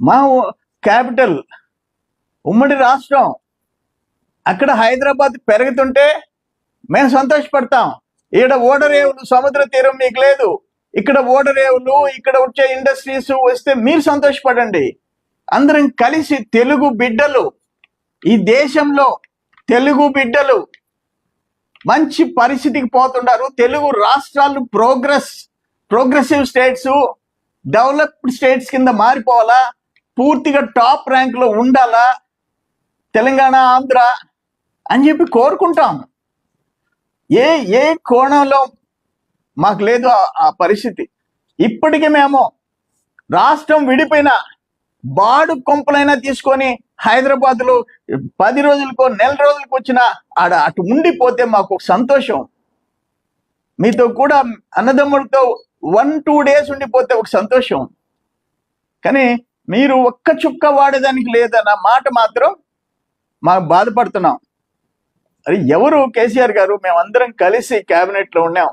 మా క్యాపిటల్ ఉమ్మడి రాష్ట్రం అక్కడ హైదరాబాద్ పెరుగుతుంటే మేము సంతోషపడతాం. ఈడ ఓడరేవులు సముద్ర తీరం మీకు లేదు. ఇక్కడ ఓడరేవులు ఇక్కడ వచ్చే ఇండస్ట్రీస్ వస్తే మీరు సంతోషపడండి. అందరం కలిసి తెలుగు బిడ్డలు ఈ దేశంలో తెలుగు బిడ్డలు మంచి పరిస్థితికి పోతున్నారు. తెలుగు రాష్ట్రాలు progress progressive states developed states కింద మారిపోవాలా? పూర్తిగా టాప్ ర్యాంక్లో ఉండాలా? తెలంగాణ ఆంధ్ర అని చెప్పి కోరుకుంటాం ఏ ఏ కోణంలో మాకు లేదు ఆ- పరిస్థితి. ఇప్పటికీ మేము రాష్ట్రం విడిపోయిన బాడు కొంపలైనా తీసుకొని హైదరాబాద్లో పది రోజులకో నెల రోజులకు వచ్చిన ఆడ అటు ఉండిపోతే మాకు ఒక సంతోషం. మీతో కూడా అన్నదమ్ములతో వన్ టూ డేస్ ఉండిపోతే ఒక సంతోషం. కానీ మీరు ఒక్క చుక్క వాడేదానికి లేదన్న మాట మాత్రం మాకు బాధపడుతున్నాం. అరే ఎవరు కేసీఆర్ గారు? మేమందరం కలిసి క్యాబినెట్లో లో ఉన్నాం.